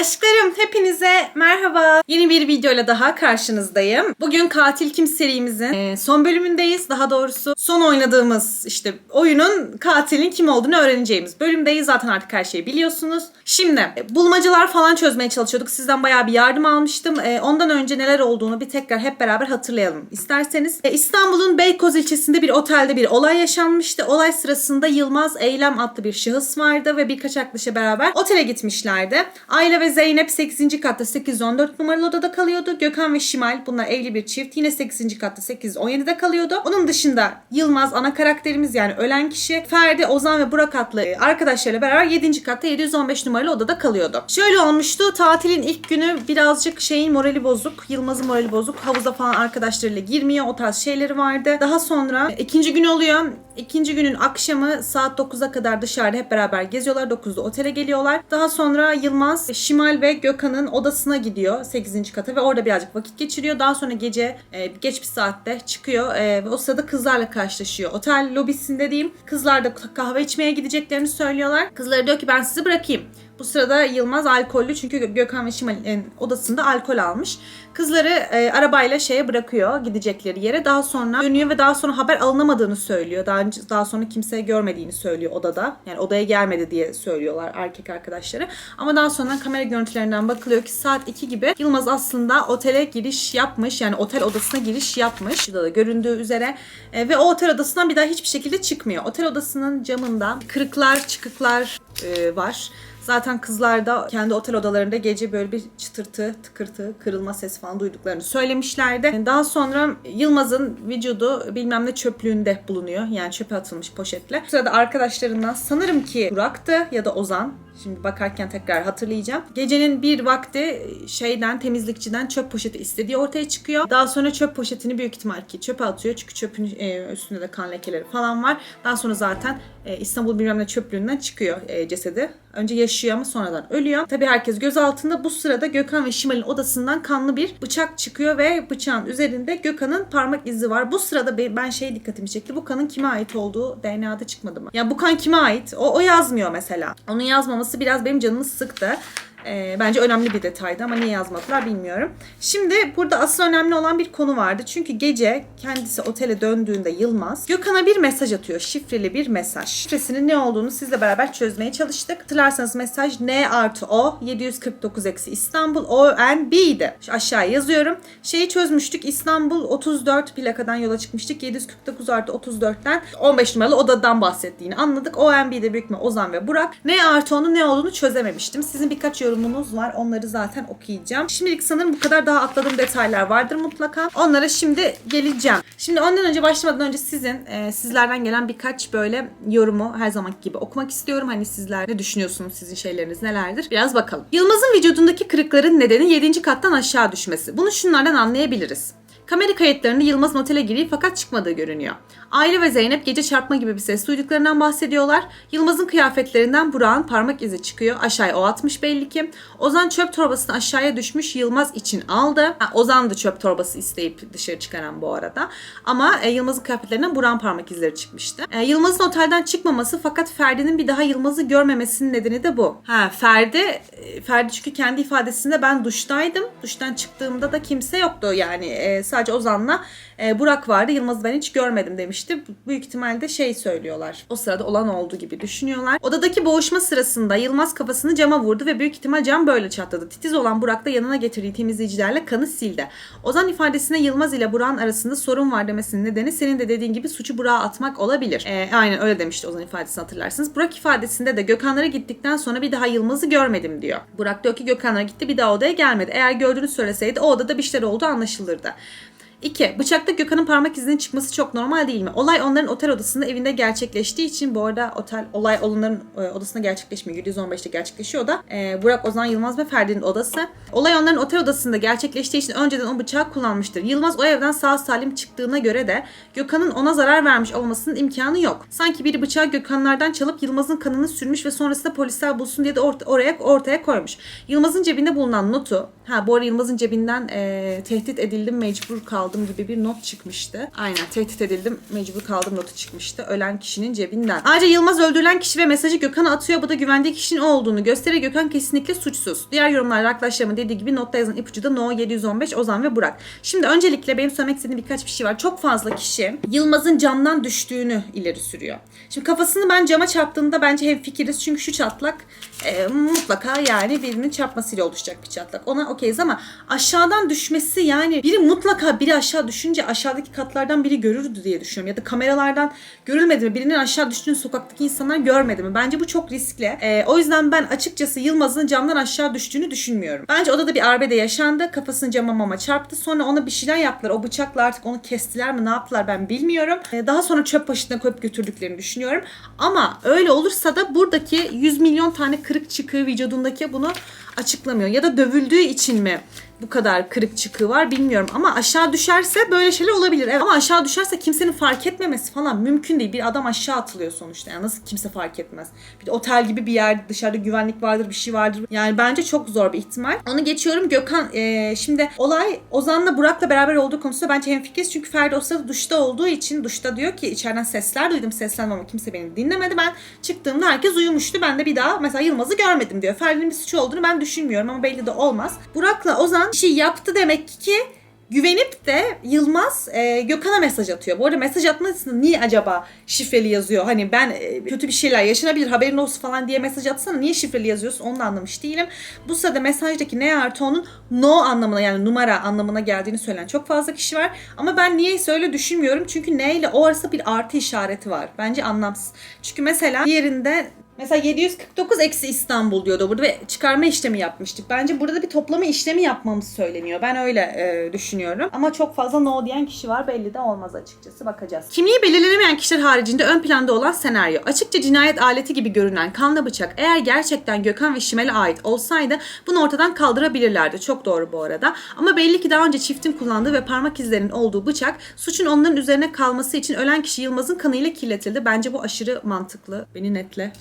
Aşklarım hepinize merhaba. Yeni bir videoyla daha karşınızdayım. Bugün Katil Kim serimizin e, son bölümündeyiz. Daha doğrusu son oynadığımız işte oyunun katilin kim olduğunu öğreneceğimiz bölümdeyiz. Zaten artık her şeyi biliyorsunuz. Şimdi e, bulmacalar falan çözmeye çalışıyorduk. Sizden bayağı bir yardım almıştım. E, Ondan önce neler olduğunu bir tekrar hep beraber hatırlayalım isterseniz. İstanbul'un Beykoz ilçesinde bir otelde bir olay yaşanmıştı. Olay sırasında Yılmaz Eylem adlı bir şahıs vardı ve birkaç arkadaşa beraber otele gitmişlerdi. Ayla ve Zeynep 8. katta 814 numaralı odada kalıyordu. Gökhan ve Şimal bunlar evli bir çift. Yine 8. katta 817'de kalıyordu. Onun dışında Yılmaz ana karakterimiz yani ölen kişi. Ferdi, Ozan ve Burak adlı e, arkadaşlarıyla beraber 7. katta 715 numaralı odada kalıyordu. Şöyle olmuştu. Tatilin ilk günü birazcık şeyin morali bozuk. Yılmaz'ın morali bozuk. Havuza falan arkadaşlarıyla girmiyor. O tarz şeyleri vardı. Daha sonra ikinci gün oluyor. İkinci günün akşamı saat 9'a kadar dışarıda hep beraber geziyorlar. 9'da otele geliyorlar. Daha sonra Yılmaz, Şimal ve Gökhan'ın odasına gidiyor 8. kata ve orada birazcık vakit geçiriyor. Daha sonra gece e, geç bir saatte çıkıyor e, ve o sırada kızlarla karşılaşıyor. Otel lobisinde diyeyim. Kızlar da kahve içmeye gideceklerini söylüyorlar. Kızları diyor ki ben sizi bırakayım. Bu sırada Yılmaz alkollü çünkü Gö- Gökhan ve Şimal'in odasında alkol almış. Kızları e, arabayla şeye bırakıyor gidecekleri yere. Daha sonra dönüyor ve daha sonra haber alınamadığını söylüyor. Daha önce daha sonra kimse görmediğini söylüyor odada. Yani odaya gelmedi diye söylüyorlar erkek arkadaşları. Ama daha sonra kamera görüntülerinden bakılıyor ki saat 2 gibi Yılmaz aslında otele giriş yapmış. Yani otel odasına giriş yapmış. Şurada da göründüğü üzere. E, ve o otel odasından bir daha hiçbir şekilde çıkmıyor. Otel odasının camında kırıklar, çıkıklar e, var. Zaten kızlar da kendi otel odalarında gece böyle bir çıtırtı, tıkırtı, kırılma sesi falan duyduklarını söylemişlerdi. Daha sonra Yılmaz'ın vücudu bilmem ne çöplüğünde bulunuyor. Yani çöpe atılmış poşetle. Bu sırada arkadaşlarından sanırım ki Burak'tı ya da Ozan. Şimdi bakarken tekrar hatırlayacağım. Gecenin bir vakti şeyden temizlikçiden çöp poşeti istediği ortaya çıkıyor. Daha sonra çöp poşetini büyük ihtimal ki çöpe atıyor. Çünkü çöpün e, üstünde de kan lekeleri falan var. Daha sonra zaten e, İstanbul bilmem ne çöplüğünden çıkıyor e, cesedi. Önce yaşıyor ama sonradan ölüyor. Tabii herkes göz altında. Bu sırada Gökhan ve Şimal'in odasından kanlı bir bıçak çıkıyor ve bıçağın üzerinde Gökhan'ın parmak izi var. Bu sırada be- ben şey dikkatimi çekti. Bu kanın kime ait olduğu DNA'da çıkmadı mı? Ya bu kan kime ait? O, o yazmıyor mesela. Onun yazmaması biraz benim canımı sıktı. Ee, bence önemli bir detaydı ama niye yazmadılar bilmiyorum. Şimdi burada asıl önemli olan bir konu vardı. Çünkü gece kendisi otele döndüğünde Yılmaz Gökhan'a bir mesaj atıyor. Şifreli bir mesaj. Şifresinin ne olduğunu sizle beraber çözmeye çalıştık. Hatırlarsanız mesaj N artı O 749 eksi İstanbul O N B'ydi. Şu aşağıya yazıyorum. Şeyi çözmüştük. İstanbul 34 plakadan yola çıkmıştık. 749 artı 34'ten 15 numaralı odadan bahsettiğini anladık. O N B'de büyük ihtimal Ozan ve Burak. N artı O'nun ne olduğunu çözememiştim. Sizin birkaç yorumunuz var. Onları zaten okuyacağım. Şimdilik sanırım bu kadar daha atladığım detaylar vardır mutlaka. Onlara şimdi geleceğim. Şimdi ondan önce başlamadan önce sizin e, sizlerden gelen birkaç böyle yorumu her zamanki gibi okumak istiyorum. Hani sizler ne düşünüyorsunuz? Sizin şeyleriniz nelerdir? Biraz bakalım. Yılmaz'ın vücudundaki kırıkların nedeni 7. kattan aşağı düşmesi. Bunu şunlardan anlayabiliriz. Kamera kayıtlarında Yılmaz'ın otele giriyor fakat çıkmadığı görünüyor. Aile ve Zeynep gece çarpma gibi bir ses duyduklarından bahsediyorlar. Yılmaz'ın kıyafetlerinden Burak'ın parmak izi çıkıyor. Aşağıya o atmış belli ki. Ozan çöp torbasını aşağıya düşmüş Yılmaz için aldı. Ha, Ozan da çöp torbası isteyip dışarı çıkaran bu arada. Ama e, Yılmaz'ın kıyafetlerinden Burak'ın parmak izleri çıkmıştı. E, Yılmaz'ın otelden çıkmaması fakat Ferdi'nin bir daha Yılmaz'ı görmemesinin nedeni de bu. Ha Ferdi, e, Ferdi çünkü kendi ifadesinde ben duştaydım. Duştan çıktığımda da kimse yoktu yani. E, sadece Ozan'la e, Burak vardı. Yılmaz'ı ben hiç görmedim demişti. Büyük ihtimalle şey söylüyorlar. O sırada olan olduğu gibi düşünüyorlar. Odadaki boğuşma sırasında Yılmaz kafasını cama vurdu ve büyük ihtimal cam böyle çatladı. Titiz olan Burak da yanına getirdiği temizleyicilerle kanı sildi. Ozan ifadesinde Yılmaz ile Burak'ın arasında sorun var demesinin nedeni senin de dediğin gibi suçu Burak'a atmak olabilir. E, aynen öyle demişti Ozan ifadesini hatırlarsınız. Burak ifadesinde de Gökhanlara gittikten sonra bir daha Yılmaz'ı görmedim diyor. Burak diyor ki Gökhanlara gitti bir daha odaya gelmedi. Eğer gördüğünü söyleseydi o odada bir şeyler olduğu anlaşılırdı. 2. Bıçakta Gökhan'ın parmak izinin çıkması çok normal değil mi? Olay onların otel odasında evinde gerçekleştiği için bu arada otel olay onların e, odasında gerçekleşmiyor. 715'te gerçekleşiyor da. E, Burak, Ozan, Yılmaz ve Ferdi'nin odası. Olay onların otel odasında gerçekleştiği için önceden o bıçağı kullanmıştır. Yılmaz o evden sağ salim çıktığına göre de Gökhan'ın ona zarar vermiş olmasının imkanı yok. Sanki biri bıçağı Gökhanlardan çalıp Yılmaz'ın kanını sürmüş ve sonrasında polisler bulsun diye de orta- oraya ortaya koymuş. Yılmaz'ın cebinde bulunan notu, ha bu arada Yılmaz'ın cebinden e, tehdit edildim mecbur kaldım kaldım gibi bir not çıkmıştı. Aynen tehdit edildim mecbur kaldım notu çıkmıştı. Ölen kişinin cebinden. Ayrıca Yılmaz öldürülen kişi ve mesajı Gökhan'a atıyor. Bu da güvendiği kişinin o olduğunu gösteriyor. Gökhan kesinlikle suçsuz. Diğer yorumlarda arkadaşlarımın dediği gibi notta yazan ipucu da No 715 Ozan ve Burak. Şimdi öncelikle benim söylemek istediğim birkaç bir şey var. Çok fazla kişi Yılmaz'ın camdan düştüğünü ileri sürüyor. Şimdi kafasını ben cama çarptığında bence hem fikiriz. Çünkü şu çatlak e, mutlaka yani birinin çarpmasıyla oluşacak bir çatlak. Ona okeyiz ama aşağıdan düşmesi yani biri mutlaka biri aşağı düşünce aşağıdaki katlardan biri görürdü diye düşünüyorum. Ya da kameralardan görülmedi mi? Birinin aşağı düştüğünü sokaktaki insanlar görmedi mi? Bence bu çok riskli. E, o yüzden ben açıkçası Yılmaz'ın camdan aşağı düştüğünü düşünmüyorum. Bence odada bir arbede yaşandı. Kafasını cama mama çarptı. Sonra ona bir şeyler yaptılar. O bıçakla artık onu kestiler mi ne yaptılar ben bilmiyorum. E, daha sonra çöp poşetine koyup götürdüklerini düşünüyorum. Ama öyle olursa da buradaki 100 milyon tane kırık çıkığı vücudundaki bunu açıklamıyor. Ya da dövüldüğü için mi bu kadar kırık çıkığı var bilmiyorum. Ama aşağı düşerse böyle şeyler olabilir. Evet. Ama aşağı düşerse kimsenin fark etmemesi falan mümkün değil. Bir adam aşağı atılıyor sonuçta. Yani nasıl kimse fark etmez. Bir de otel gibi bir yer dışarıda güvenlik vardır bir şey vardır. Yani bence çok zor bir ihtimal. Onu geçiyorum. Gökhan e, şimdi olay Ozan'la Burak'la beraber olduğu konusunda bence hemfikiriz. Çünkü Ferdi o sırada duşta olduğu için duşta diyor ki içeriden sesler duydum seslenmem ama kimse beni dinlemedi. Ben çıktığımda herkes uyumuştu. Ben de bir daha mesela Yılmaz'ı görmedim diyor. Ferdi'nin bir suçu olduğunu ben düşünmüyorum ama belli de olmaz. Burak'la Ozan bir şey yaptı demek ki güvenip de Yılmaz e, Gökhan'a mesaj atıyor. Bu arada mesaj atmasını niye acaba şifreli yazıyor? Hani ben e, kötü bir şeyler yaşanabilir haberin olsun falan diye mesaj atsana niye şifreli yazıyorsun onu da anlamış değilim. Bu sırada mesajdaki ne artı onun no anlamına yani numara anlamına geldiğini söyleyen çok fazla kişi var. Ama ben niyeyse öyle düşünmüyorum. Çünkü ne ile o arasında bir artı işareti var. Bence anlamsız. Çünkü mesela diğerinde Mesela 749 eksi İstanbul diyordu burada ve çıkarma işlemi yapmıştık. Bence burada bir toplama işlemi yapmamız söyleniyor. Ben öyle e, düşünüyorum. Ama çok fazla no diyen kişi var. Belli de olmaz açıkçası. Bakacağız. Kimliği belirlenemeyen kişiler haricinde ön planda olan senaryo. Açıkça cinayet aleti gibi görünen kanlı bıçak eğer gerçekten Gökhan ve Şimel'e ait olsaydı bunu ortadan kaldırabilirlerdi. Çok doğru bu arada. Ama belli ki daha önce çiftin kullandığı ve parmak izlerinin olduğu bıçak suçun onların üzerine kalması için ölen kişi Yılmaz'ın kanıyla kirletildi. Bence bu aşırı mantıklı. Beni netle.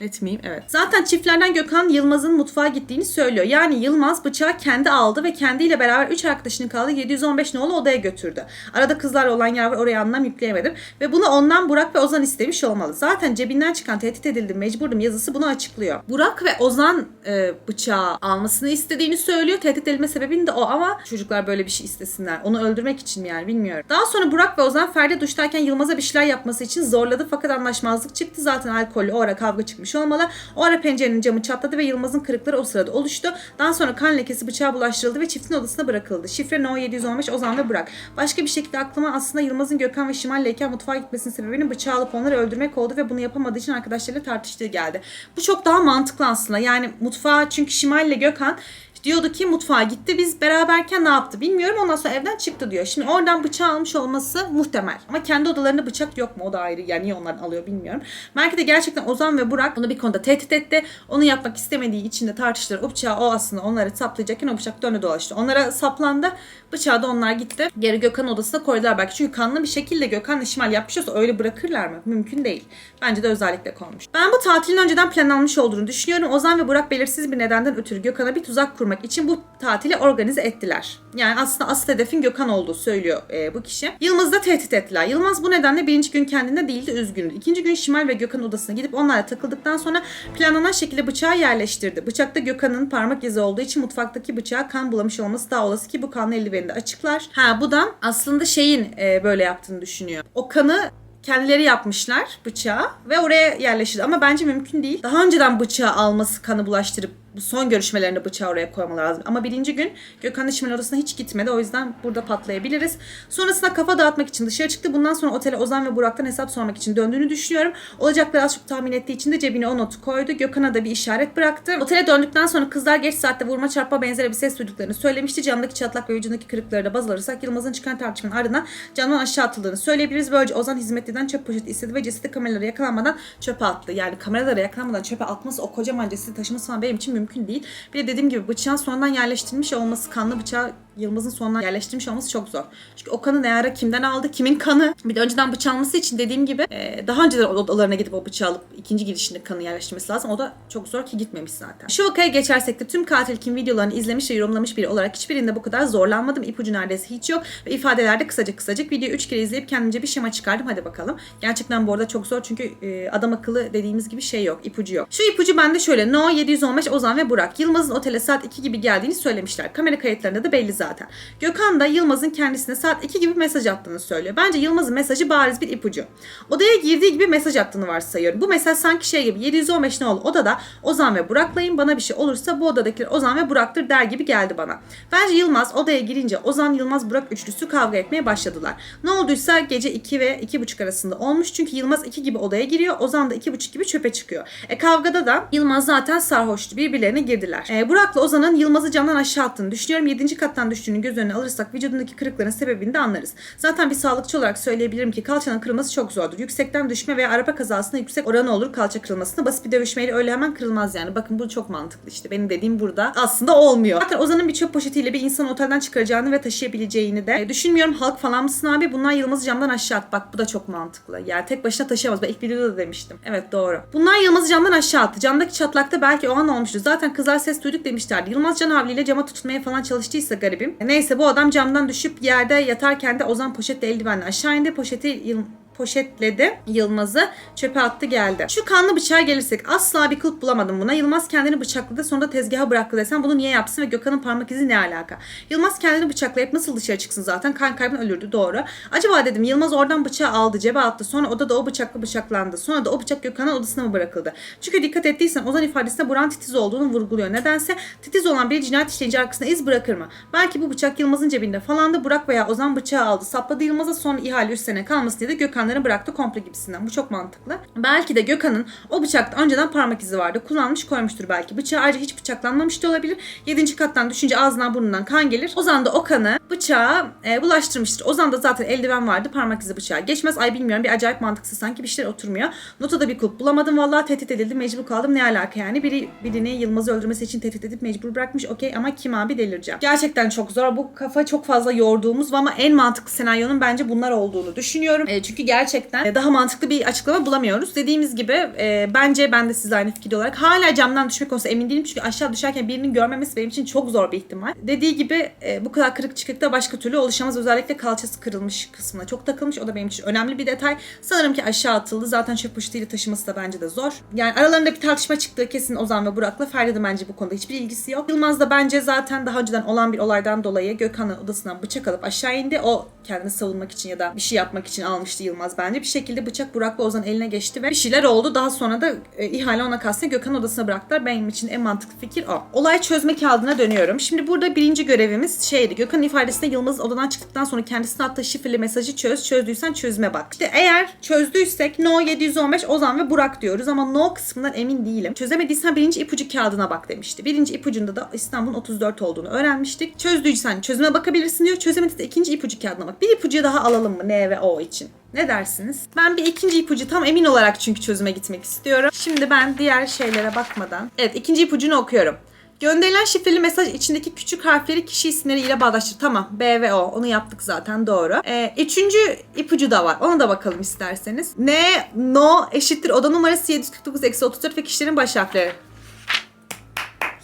Etmeyeyim evet. Zaten çiftlerden Gökhan Yılmaz'ın mutfağa gittiğini söylüyor. Yani Yılmaz bıçağı kendi aldı ve kendiyle beraber 3 arkadaşının kaldığı 715 nolu odaya götürdü. Arada kızlarla olan yer var oraya anlam yükleyemedim. Ve bunu ondan Burak ve Ozan istemiş olmalı. Zaten cebinden çıkan tehdit edildim mecburdum yazısı bunu açıklıyor. Burak ve Ozan e, bıçağı almasını istediğini söylüyor. Tehdit edilme sebebini de o ama çocuklar böyle bir şey istesinler. Onu öldürmek için mi yani bilmiyorum. Daha sonra Burak ve Ozan Ferdi duştayken Yılmaz'a bir şeyler yapması için zorladı fakat anlaşmazlık çıktı. Zaten alkollü o ara kavga çıkmış olmalı. O ara pencerenin camı çatladı ve Yılmaz'ın kırıkları o sırada oluştu. Daha sonra kan lekesi bıçağa bulaştırıldı ve çiftin odasına bırakıldı. Şifre No 715 Ozan ve Burak. Başka bir şekilde aklıma aslında Yılmaz'ın Gökhan ve Şimal'leyken mutfağa gitmesinin sebebinin bıçağı alıp onları öldürmek oldu ve bunu yapamadığı için arkadaşlarıyla tartıştığı geldi. Bu çok daha mantıklı aslında. Yani mutfağa çünkü Şimal ile Gökhan diyordu ki mutfağa gitti biz beraberken ne yaptı bilmiyorum ondan sonra evden çıktı diyor. Şimdi oradan bıçağı almış olması muhtemel. Ama kendi odalarında bıçak yok mu o da ayrı yani niye onlardan alıyor bilmiyorum. Belki de gerçekten Ozan ve Burak bunu bir konuda tehdit etti. Onu yapmak istemediği için de tartıştılar. O bıçağı o aslında onları saplayacakken o bıçak döndü dolaştı. Onlara saplandı. Bıçağı da onlar gitti. Geri Gökhan odasına koydular belki. Çünkü kanlı bir şekilde Gökhan işmal yapmış olsa öyle bırakırlar mı? Mümkün değil. Bence de özellikle konmuş. Ben bu tatilin önceden planlanmış olduğunu düşünüyorum. Ozan ve Burak belirsiz bir nedenden ötürü Gökhan'a bir tuzak kurmak için bu tatili organize ettiler. Yani aslında asıl hedefin Gökhan olduğu söylüyor e, bu kişi. Yılmaz'ı da tehdit ettiler. Yılmaz bu nedenle birinci gün kendinde değildi üzgündü. İkinci gün Şimal ve Gökhan odasına gidip onlarla takıldıktan sonra planlanan şekilde bıçağı yerleştirdi. Bıçakta Gökhan'ın parmak izi olduğu için mutfaktaki bıçağa kan bulamış olması daha olası ki bu kanlı eldiveni de açıklar. Ha bu da aslında şeyin e, böyle yaptığını düşünüyor. O kanı kendileri yapmışlar bıçağı ve oraya yerleştirdi. Ama bence mümkün değil. Daha önceden bıçağı alması, kanı bulaştırıp bu son görüşmelerinde bıçağı oraya koymaları lazım. Ama birinci gün Gökhan Işmal odasına hiç gitmedi. O yüzden burada patlayabiliriz. Sonrasında kafa dağıtmak için dışarı çıktı. Bundan sonra otele Ozan ve Burak'tan hesap sormak için döndüğünü düşünüyorum. Olacakları az çok tahmin ettiği için de cebine o notu koydu. Gökhan'a da bir işaret bıraktı. Otele döndükten sonra kızlar geç saatte vurma çarpma benzeri bir ses duyduklarını söylemişti. Camdaki çatlak ve vücudundaki kırıkları da baz alırsak Yılmaz'ın çıkan tartışmanın ardından camdan aşağı atıldığını söyleyebiliriz. Böylece Ozan hizmetliden çöp poşeti istedi ve cesedi kameralara yakalanmadan çöpe attı. Yani kameralara yakalanmadan çöpe atması o kocaman cesedi taşıması falan benim için mümkün mümkün değil. Bir de dediğim gibi bıçağın sonradan yerleştirilmiş olması, kanlı bıçağı Yılmaz'ın sonuna yerleştirmiş olması çok zor. Çünkü o kanı ne ara kimden aldı, kimin kanı? Bir de önceden bıçağı alması için dediğim gibi e, daha önceden odalarına gidip o bıçağı alıp ikinci girişinde kanı yerleştirmesi lazım. O da çok zor ki gitmemiş zaten. Şu vakaya geçersek de tüm katil kim videolarını izlemiş ve yorumlamış biri olarak hiçbirinde bu kadar zorlanmadım. İpucu neredeyse hiç yok. Ve ifadelerde kısacık kısacık videoyu 3 kere izleyip kendimce bir şema çıkardım. Hadi bakalım. Gerçekten bu arada çok zor çünkü e, adam akıllı dediğimiz gibi şey yok. ipucu yok. Şu ipucu bende şöyle. No 715 Ozan ve Burak. Yılmaz'ın otele saat 2 gibi geldiğini söylemişler. Kamera kayıtlarında da belli zaten. Gökhan da Yılmaz'ın kendisine saat 2 gibi mesaj attığını söylüyor. Bence Yılmaz'ın mesajı bariz bir ipucu. Odaya girdiği gibi mesaj attığını varsayıyorum. Bu mesaj sanki şey gibi 715 ne oldu odada Ozan ve Burak'layım bana bir şey olursa bu odadakiler Ozan ve Burak'tır der gibi geldi bana. Bence Yılmaz odaya girince Ozan Yılmaz Burak üçlüsü kavga etmeye başladılar. Ne olduysa gece 2 ve 2.30 arasında olmuş çünkü Yılmaz 2 gibi odaya giriyor Ozan da 2.30 gibi çöpe çıkıyor. E kavgada da Yılmaz zaten sarhoştu birbirlerine girdiler. E, Burak'la Ozan'ın Yılmaz'ı camdan aşağı attığını düşünüyorum. 7. kattan düştüğünü göz önüne alırsak vücudundaki kırıkların sebebini de anlarız. Zaten bir sağlıkçı olarak söyleyebilirim ki kalçanın kırılması çok zordur. Yüksekten düşme veya araba kazasında yüksek oranı olur kalça kırılmasında. Basit bir dövüşmeyle öyle hemen kırılmaz yani. Bakın bu çok mantıklı işte. Benim dediğim burada aslında olmuyor. Zaten Ozan'ın bir çöp poşetiyle bir insanı otelden çıkaracağını ve taşıyabileceğini de e, düşünmüyorum. Halk falan mısın abi? Bunlar Yılmaz'ı camdan aşağı at. Bak bu da çok mantıklı. Yani tek başına taşıyamaz. Ben ilk videoda da demiştim. Evet doğru. Bunlar Yılmaz'ı camdan aşağı attı. Camdaki çatlakta belki o an olmuştu. Zaten kızlar ses duyduk demişlerdi. Yılmaz can havliyle cama tutmaya falan çalıştıysa garibim. Neyse bu adam camdan düşüp yerde yatarken de Ozan poşetle eldivenle aşağı indi. Poşeti Yıl- poşetledi Yılmaz'ı çöpe attı geldi. Şu kanlı bıçağa gelirsek asla bir kılıf bulamadım buna. Yılmaz kendini bıçakladı sonra da tezgaha bıraktı desem bunu niye yapsın ve Gökhan'ın parmak izi ne alaka? Yılmaz kendini bıçaklayıp nasıl dışarı çıksın zaten kan kaybından ölürdü doğru. Acaba dedim Yılmaz oradan bıçağı aldı cebe attı sonra odada o bıçakla bıçaklandı. Sonra da o bıçak Gökhan'ın odasına mı bırakıldı? Çünkü dikkat ettiysen Ozan ifadesinde Buran titiz olduğunu vurguluyor. Nedense titiz olan bir cinayet işleyince arkasına iz bırakır mı? Belki bu bıçak Yılmaz'ın cebinde falandı. Burak veya Ozan bıçağı aldı. Sapladı Yılmaz'a sonra ihale üstüne kalmasın diye de Gökhan'ların bıraktı komple gibisinden. Bu çok mantıklı. Belki de Gökhan'ın o bıçakta önceden parmak izi vardı. Kullanmış koymuştur belki. Bıçağı ayrıca hiç bıçaklanmamış da olabilir. Yedinci kattan düşünce ağzından burnundan kan gelir. Ozan da o kanı bıçağa e, bulaştırmıştır. Ozan da zaten eldiven vardı. Parmak izi bıçağa geçmez. Ay bilmiyorum bir acayip mantıksız sanki bir şeyler oturmuyor. Notada bir kulp bulamadım. Vallahi tehdit edildim. Mecbur kaldım. Ne alaka yani? Biri birini Yılmaz'ı öldürmesi için tehdit edip mecbur bırakmış. Okey ama kim abi delireceğim. Gerçekten çok zor. Bu kafa çok fazla yorduğumuz ama en mantıklı senaryonun bence bunlar olduğunu düşünüyorum. E, çünkü gerçekten daha mantıklı bir açıklama bulamıyoruz. Dediğimiz gibi e, bence ben de sizle aynı fikirde olarak hala camdan düşmek olsa emin değilim. Çünkü aşağı düşerken birinin görmemesi benim için çok zor bir ihtimal. Dediği gibi e, bu kadar kırık çıkıkta başka türlü oluşamaz. Özellikle kalçası kırılmış kısmına çok takılmış. O da benim için önemli bir detay. Sanırım ki aşağı atıldı. Zaten çöp poşetiyle taşıması da bence de zor. Yani aralarında bir tartışma çıktığı kesin Ozan ve Burak'la. Ferdi de bence bu konuda hiçbir ilgisi yok. Yılmaz da bence zaten daha önceden olan bir olaydan dolayı Gökhan'ın odasından bıçak alıp aşağı indi. O kendini savunmak için ya da bir şey yapmak için almıştı Yılmaz bence. Bir şekilde bıçak Burak'la Ozan eline geçti ve bir şeyler oldu. Daha sonra da e, ihale ona kalsın Gökhan odasına bıraktılar. Benim için en mantıklı fikir o. Olay çözme kağıdına dönüyorum. Şimdi burada birinci görevimiz şeydi. Gökhan'ın ifadesinde Yılmaz odadan çıktıktan sonra kendisine attığı şifreli mesajı çöz. Çözdüysen çözüme bak. İşte eğer çözdüysek no 715 Ozan ve Burak diyoruz ama no kısmından emin değilim. Çözemediysen birinci ipucu kağıdına bak demişti. Birinci ipucunda da İstanbul'un 34 olduğunu öğrenmiştik. Çözdüysen çözüme bakabilirsin diyor. Çözemediyse ikinci ipucu kağıdına bak. Bir ipucu daha alalım mı N ve O için? Ne dersiniz? Ben bir ikinci ipucu tam emin olarak çünkü çözüme gitmek istiyorum. Şimdi ben diğer şeylere bakmadan. Evet ikinci ipucunu okuyorum. Gönderilen şifreli mesaj içindeki küçük harfleri kişi isimleriyle bağdaştır. Tamam B ve O onu yaptık zaten doğru. Ee, üçüncü ipucu da var. Ona da bakalım isterseniz. N, no eşittir oda numarası 749 eksi 34 ve kişilerin baş harfleri.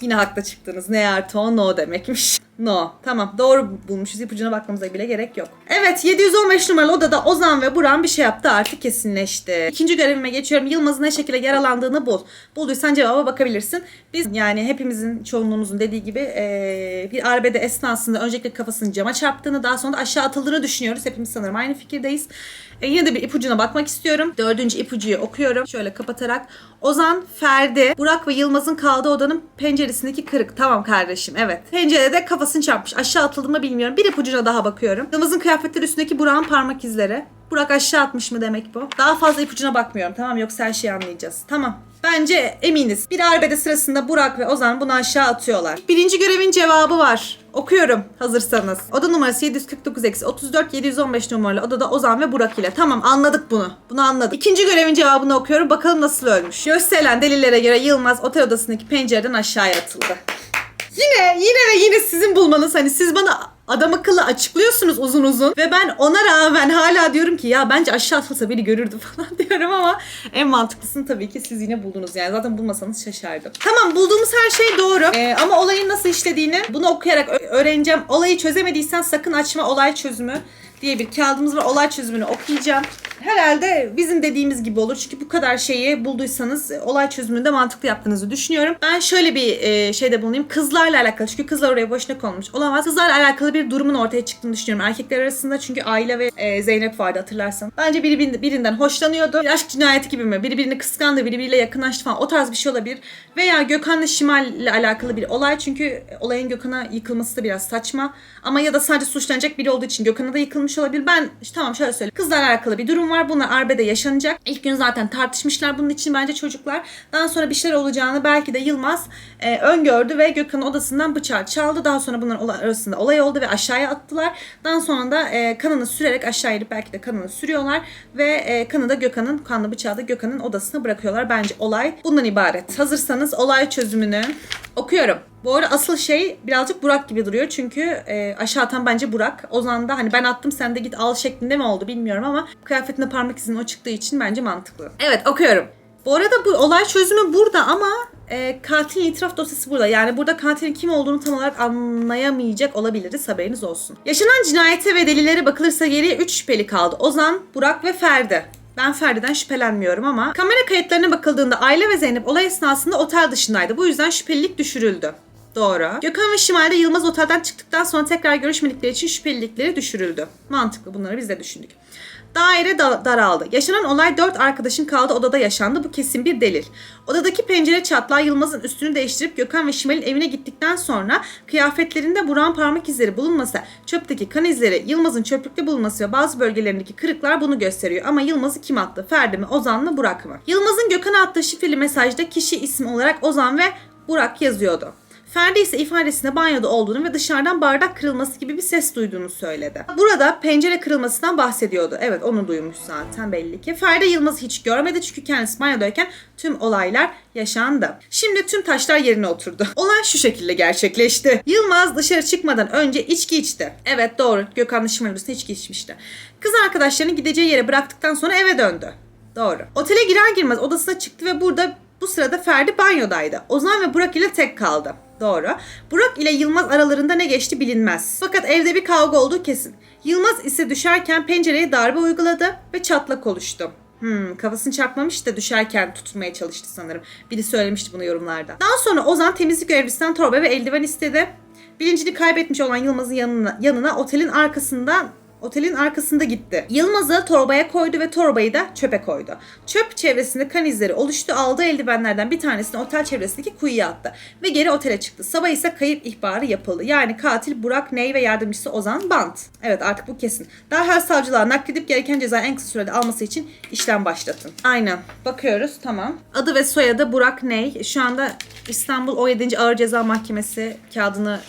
Yine haklı çıktınız. Ne artı o no demekmiş. No. Tamam doğru bulmuşuz. İpucuna bakmamıza bile gerek yok. Evet 715 numaralı odada Ozan ve Buran bir şey yaptı artık kesinleşti. İkinci görevime geçiyorum. Yılmaz'ın ne şekilde yaralandığını bul. Bulduysan cevaba bakabilirsin. Biz yani hepimizin çoğunluğumuzun dediği gibi eee, bir arbede esnasında öncelikle kafasının cama çarptığını daha sonra da aşağı atıldığını düşünüyoruz. Hepimiz sanırım aynı fikirdeyiz. E, yine de bir ipucuna bakmak istiyorum. Dördüncü ipucuyu okuyorum. Şöyle kapatarak. Ozan, Ferdi, Burak ve Yılmaz'ın kaldığı odanın penceresindeki kırık. Tamam kardeşim evet. Pencerede kafasını çarpmış. Aşağı atıldı mı bilmiyorum. Bir ipucuna daha bakıyorum. Yılmaz'ın kıyafetleri üstündeki Burak'ın parmak izleri. Burak aşağı atmış mı demek bu? Daha fazla ipucuna bakmıyorum tamam yoksa her şeyi anlayacağız. Tamam. Bence eminiz. Bir arbede sırasında Burak ve Ozan bunu aşağı atıyorlar. Birinci görevin cevabı var. Okuyorum hazırsanız. Oda numarası 749 eksi 34 715 numaralı odada Ozan ve Burak ile. Tamam anladık bunu. Bunu anladık. İkinci görevin cevabını okuyorum. Bakalım nasıl ölmüş. Gösterilen delillere göre Yılmaz otel odasındaki pencereden aşağıya atıldı. Yine yine ve yine sizin bulmanız hani siz bana adam akıllı açıklıyorsunuz uzun uzun ve ben ona rağmen hala diyorum ki ya bence aşağı atılsa beni görürdü falan diyorum ama en mantıklısını tabii ki siz yine buldunuz yani zaten bulmasanız şaşardım. Tamam bulduğumuz her şey doğru Ee, ama olayın nasıl işlediğini bunu okuyarak öğreneceğim. Olayı çözemediysen sakın açma olay çözümü diye bir kağıdımız var. Olay çözümünü okuyacağım. Herhalde bizim dediğimiz gibi olur. Çünkü bu kadar şeyi bulduysanız e, olay çözümünü de mantıklı yaptığınızı düşünüyorum. Ben şöyle bir e, şeyde bulunayım. Kızlarla alakalı. Çünkü kızlar oraya boşuna konmuş. Olamaz. Kızlarla alakalı bir durumun ortaya çıktığını düşünüyorum. Erkekler arasında çünkü Aile ve e, Zeynep vardı hatırlarsan. Bence biri bir- birinden hoşlanıyordu. Aşk cinayeti gibi mi? Biri birini kıskandı, biri biriyle yakınlaştı falan. O tarz bir şey olabilir. Veya Gökhan'la Şimal ile alakalı bir olay. Çünkü olayın Gökhan'a yıkılması da biraz saçma. Ama ya da sadece suçlanacak biri olduğu için Gökhan'a da yıkılmış olabilir. Ben işte tamam şöyle söyleyeyim. Kızlarla alakalı bir durum var. Bunlar arbede yaşanacak. İlk gün zaten tartışmışlar bunun için bence çocuklar. Daha sonra bir şeyler olacağını belki de Yılmaz e, öngördü ve Gökhan'ın odasından bıçağı çaldı. Daha sonra bunların arasında olay oldu ve aşağıya attılar. Daha sonra da e, kanını sürerek aşağı inip belki de kanını sürüyorlar ve e, kanı da Gökhan'ın kanlı bıçağı da Gökhan'ın odasına bırakıyorlar. Bence olay bundan ibaret. Hazırsanız olay çözümünü okuyorum. Bu arada asıl şey birazcık Burak gibi duruyor. Çünkü e, aşağı atan bence Burak. Ozan da hani ben attım sen de git al şeklinde mi oldu bilmiyorum ama kıyafetinde parmak izinin o çıktığı için bence mantıklı. Evet okuyorum. Bu arada bu olay çözümü burada ama e, katilin itiraf dosyası burada. Yani burada katilin kim olduğunu tam olarak anlayamayacak olabiliriz haberiniz olsun. Yaşanan cinayete ve delillere bakılırsa geriye 3 şüpheli kaldı. Ozan, Burak ve Ferdi. Ben Ferdi'den şüphelenmiyorum ama kamera kayıtlarına bakıldığında Aile ve Zeynep olay esnasında otel dışındaydı. Bu yüzden şüphelilik düşürüldü. Doğru. Gökhan ve Şimal'de Yılmaz otelden çıktıktan sonra tekrar görüşmedikleri için şüphelilikleri düşürüldü. Mantıklı bunları biz de düşündük. Daire da- daraldı. Yaşanan olay dört arkadaşın kaldığı odada yaşandı. Bu kesin bir delil. Odadaki pencere çatlağı Yılmaz'ın üstünü değiştirip Gökhan ve Şimal'in evine gittikten sonra kıyafetlerinde Burak'ın parmak izleri bulunmasa, çöpteki kan izleri, Yılmaz'ın çöplükte bulunması ve bazı bölgelerindeki kırıklar bunu gösteriyor. Ama Yılmaz'ı kim attı? Ferdi mi, Ozan mı, Burak mı? Yılmaz'ın Gökhan'a attığı şifreli mesajda kişi ismi olarak Ozan ve Burak yazıyordu. Ferdi ise ifadesinde banyoda olduğunu ve dışarıdan bardak kırılması gibi bir ses duyduğunu söyledi. Burada pencere kırılmasından bahsediyordu. Evet onu duymuş zaten belli ki. Ferdi Yılmaz'ı hiç görmedi çünkü kendisi banyodayken tüm olaylar yaşandı. Şimdi tüm taşlar yerine oturdu. Olay şu şekilde gerçekleşti. Yılmaz dışarı çıkmadan önce içki içti. Evet doğru. Gökhan odasında içki içmişti. Kız arkadaşlarını gideceği yere bıraktıktan sonra eve döndü. Doğru. Otele girer girmez odasına çıktı ve burada bu sırada Ferdi banyodaydı. Ozan ve Burak ile tek kaldı. Doğru. Burak ile Yılmaz aralarında ne geçti bilinmez. Fakat evde bir kavga olduğu kesin. Yılmaz ise düşerken pencereye darbe uyguladı ve çatlak oluştu. Hmm, kafasını çarpmamış da düşerken tutulmaya çalıştı sanırım. Biri söylemişti bunu yorumlarda. Daha sonra Ozan temizlik görevlisinden torba ve eldiven istedi. Bilincini kaybetmiş olan Yılmaz'ın yanına, yanına otelin arkasından Otelin arkasında gitti. Yılmaz'ı torbaya koydu ve torbayı da çöpe koydu. Çöp çevresinde kan izleri oluştu. Aldığı eldivenlerden bir tanesini otel çevresindeki kuyuya attı. Ve geri otele çıktı. Sabah ise kayıp ihbarı yapıldı. Yani katil Burak Ney ve yardımcısı Ozan Bant. Evet artık bu kesin. Derhal savcılığa nakledip gereken cezayı en kısa sürede alması için işlem başlatın. Aynen. Bakıyoruz tamam. Adı ve soyadı Burak Ney. Şu anda İstanbul 17. Ağır Ceza Mahkemesi kağıdını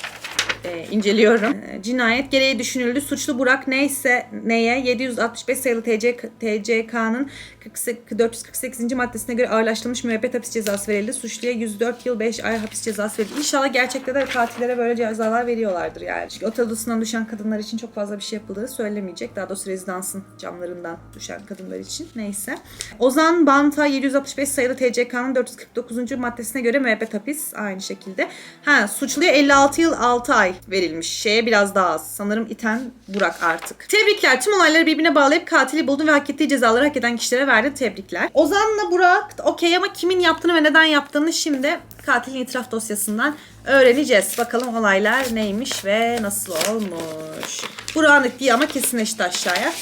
e, inceliyorum. E, cinayet gereği düşünüldü. Suçlu Burak neyse neye 765 sayılı TC, TCK'nın 48 448. maddesine göre ağırlaştırılmış müebbet hapis cezası verildi. Suçluya 104 yıl 5 ay hapis cezası verildi. İnşallah gerçekten de katillere böyle cezalar veriyorlardır yani. Çünkü otel odasından düşen kadınlar için çok fazla bir şey yapıldığı söylemeyecek. Daha doğrusu rezidansın camlarından düşen kadınlar için. Neyse. Ozan Banta 765 sayılı TCK'nın 449. maddesine göre müebbet hapis aynı şekilde. Ha suçluya 56 yıl 6 ay verilmiş. Şeye biraz daha az. Sanırım iten Burak artık. Tebrikler. Tüm olayları birbirine bağlayıp katili buldun ve hak ettiği cezaları hak eden kişilere verdi. Tebrikler. Ozan'la Burak okey ama kimin yaptığını ve neden yaptığını şimdi katilin itiraf dosyasından öğreneceğiz. Bakalım olaylar neymiş ve nasıl olmuş. Burak'ın ettiği ama kesinleşti aşağıya.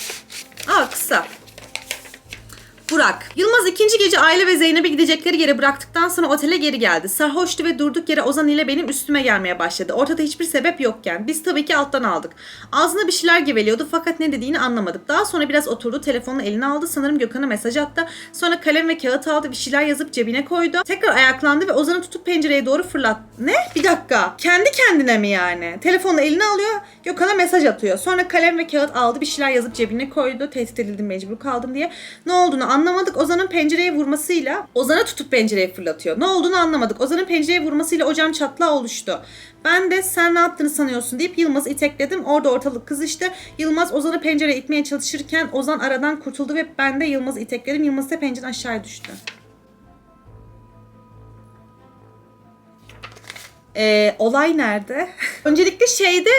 Aa kısa. Burak. Yılmaz ikinci gece aile ve Zeynep'i gidecekleri yere bıraktıktan sonra otele geri geldi. Sarhoştu ve durduk yere Ozan ile benim üstüme gelmeye başladı. Ortada hiçbir sebep yokken. Biz tabii ki alttan aldık. Ağzına bir şeyler geveliyordu fakat ne dediğini anlamadık. Daha sonra biraz oturdu, telefonunu eline aldı. Sanırım Gökhan'a mesaj attı. Sonra kalem ve kağıt aldı, bir şeyler yazıp cebine koydu. Tekrar ayaklandı ve Ozan'ı tutup pencereye doğru fırlattı. Ne? Bir dakika. Kendi kendine mi yani? Telefonu eline alıyor, Gökhan'a mesaj atıyor. Sonra kalem ve kağıt aldı, bir şeyler yazıp cebine koydu. Tehdit edildim, mecbur kaldım diye. Ne olduğunu anlamadık. Ozan'ın pencereye vurmasıyla Ozan'ı tutup pencereye fırlatıyor. Ne olduğunu anlamadık. Ozan'ın pencereye vurmasıyla o cam çatlağı oluştu. Ben de sen ne yaptığını sanıyorsun deyip Yılmaz'ı itekledim. Orada ortalık kızıştı. Yılmaz Ozan'ı pencereye itmeye çalışırken Ozan aradan kurtuldu ve ben de Yılmaz'ı itekledim. Yılmaz da pencereden aşağıya düştü. Ee, olay nerede? Öncelikle şeyde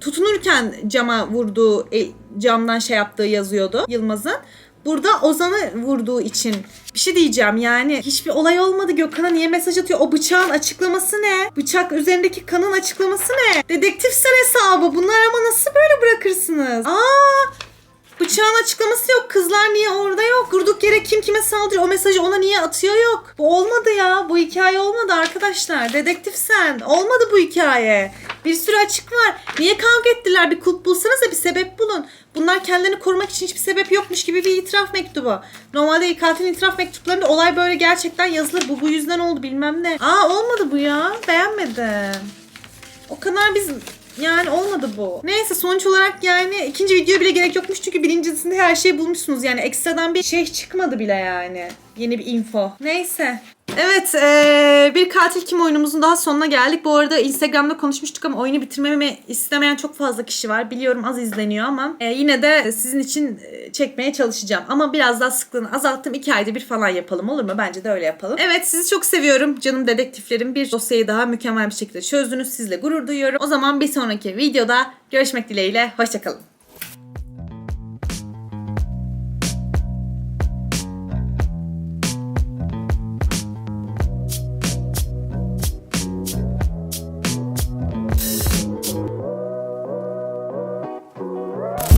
tutunurken cama vurduğu, e, camdan şey yaptığı yazıyordu Yılmaz'ın. Burada Ozan'ı vurduğu için bir şey diyeceğim yani hiçbir olay olmadı Gökhan'a niye mesaj atıyor? O bıçağın açıklaması ne? Bıçak üzerindeki kanın açıklaması ne? Dedektifsen hesabı bunlar ama nasıl böyle bırakırsınız? Aa Bıçağın açıklaması yok. Kızlar niye orada yok? Durduk yere kim kime saldırıyor? O mesajı ona niye atıyor yok? Bu olmadı ya. Bu hikaye olmadı arkadaşlar. Dedektif sen. Olmadı bu hikaye. Bir sürü açık var. Niye kavga ettiler? Bir kulp bulsanıza bir sebep bulun. Bunlar kendilerini korumak için hiçbir sebep yokmuş gibi bir itiraf mektubu. Normalde katilin itiraf mektuplarında olay böyle gerçekten yazılır. Bu bu yüzden oldu bilmem ne. Aa olmadı bu ya. Beğenmedim. O kadar biz yani olmadı bu. Neyse sonuç olarak yani ikinci video bile gerek yokmuş çünkü birincisinde her şeyi bulmuşsunuz. Yani ekstradan bir şey çıkmadı bile yani. Yeni bir info. Neyse. Evet eee, bir katil kim oyunumuzun daha sonuna geldik. Bu arada Instagram'da konuşmuştuk ama oyunu bitirmemi istemeyen çok fazla kişi var. Biliyorum az izleniyor ama e, yine de sizin için e, çekmeye çalışacağım. Ama biraz daha sıklığını azalttım. iki ayda bir falan yapalım olur mu? Bence de öyle yapalım. Evet sizi çok seviyorum canım dedektiflerim. Bir dosyayı daha mükemmel bir şekilde çözdünüz. Sizle gurur duyuyorum. O zaman bir sonraki videoda görüşmek dileğiyle. Hoşçakalın.